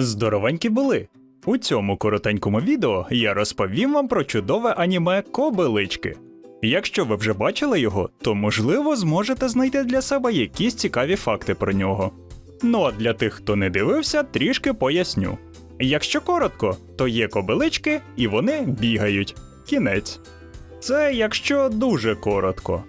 Здоровенькі були! У цьому коротенькому відео я розповім вам про чудове аніме Кобилички. Якщо ви вже бачили його, то можливо зможете знайти для себе якісь цікаві факти про нього. Ну а для тих, хто не дивився, трішки поясню. Якщо коротко, то є кобилички і вони бігають. Кінець. Це якщо дуже коротко.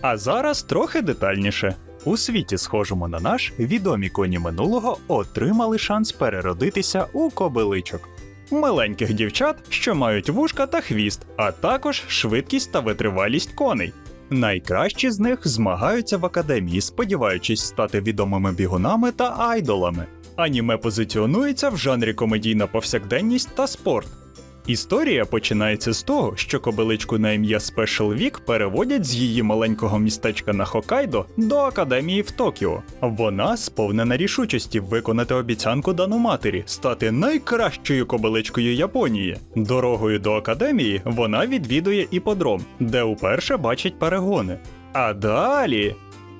А зараз трохи детальніше. У світі, схожому на наш, відомі коні минулого отримали шанс переродитися у кобиличок. Миленьких дівчат, що мають вушка та хвіст, а також швидкість та витривалість коней. Найкращі з них змагаються в академії, сподіваючись стати відомими бігунами та айдолами. Аніме позиціонується в жанрі комедійна повсякденність та спорт. Історія починається з того, що кобиличку на ім'я Special Week переводять з її маленького містечка на Хокайдо до академії в Токіо. Вона сповнена рішучості виконати обіцянку дану матері, стати найкращою кобиличкою Японії. Дорогою до академії вона відвідує іподром, де уперше бачить перегони. А далі.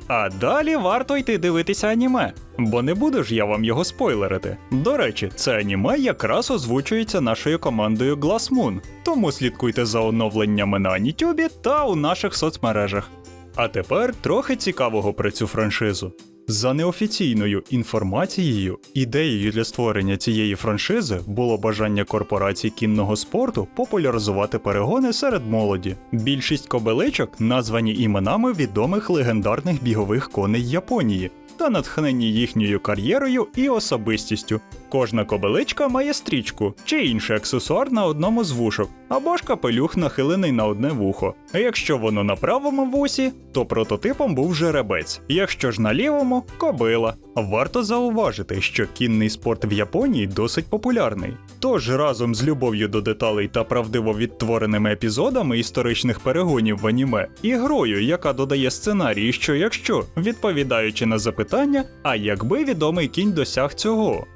А далі варто йти дивитися аніме, бо не буду ж я вам його спойлерити. До речі, це аніме якраз озвучується нашою командою Glass Moon, тому слідкуйте за оновленнями на Анітюбі та у наших соцмережах. А тепер трохи цікавого про цю франшизу. За неофіційною інформацією, ідеєю для створення цієї франшизи було бажання корпорацій кінного спорту популяризувати перегони серед молоді. Більшість кобеличок названі іменами відомих легендарних бігових коней Японії та натхнені їхньою кар'єрою і особистістю. Кожна кобиличка має стрічку чи інший аксесуар на одному з вушок, або ж капелюх нахилений на одне вухо. А якщо воно на правому вусі, то прототипом був жеребець. Якщо ж на лівому кобила. Варто зауважити, що кінний спорт в Японії досить популярний. Тож разом з любов'ю до деталей та правдиво відтвореними епізодами історичних перегонів в аніме і грою, яка додає сценарії, що якщо, відповідаючи на запитання, а якби відомий кінь досяг цього,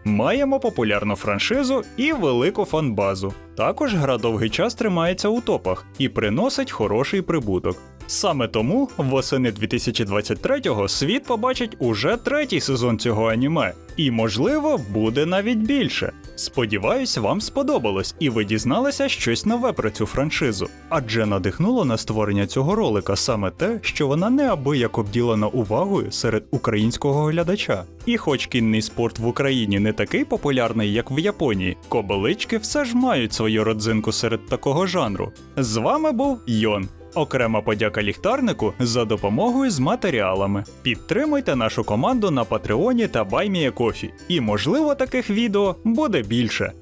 маємо популярну франшизу і велику фанбазу. Також гра довгий час тримається у топах і приносить хороший прибуток. Саме тому восени 2023-го світ побачить уже третій сезон цього аніме, і можливо буде навіть більше. Сподіваюсь, вам сподобалось, і ви дізналися щось нове про цю франшизу. Адже надихнуло на створення цього ролика саме те, що вона неабияк обділена увагою серед українського глядача. І хоч кінний спорт в Україні не такий популярний, як в Японії, кобилички все ж мають свою родзинку серед такого жанру. З вами був Йон. Окрема подяка ліхтарнику за допомогою з матеріалами. Підтримуйте нашу команду на Патреоні та Баймія Кофі. І можливо таких відео буде більше.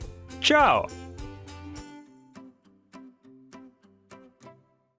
Чао!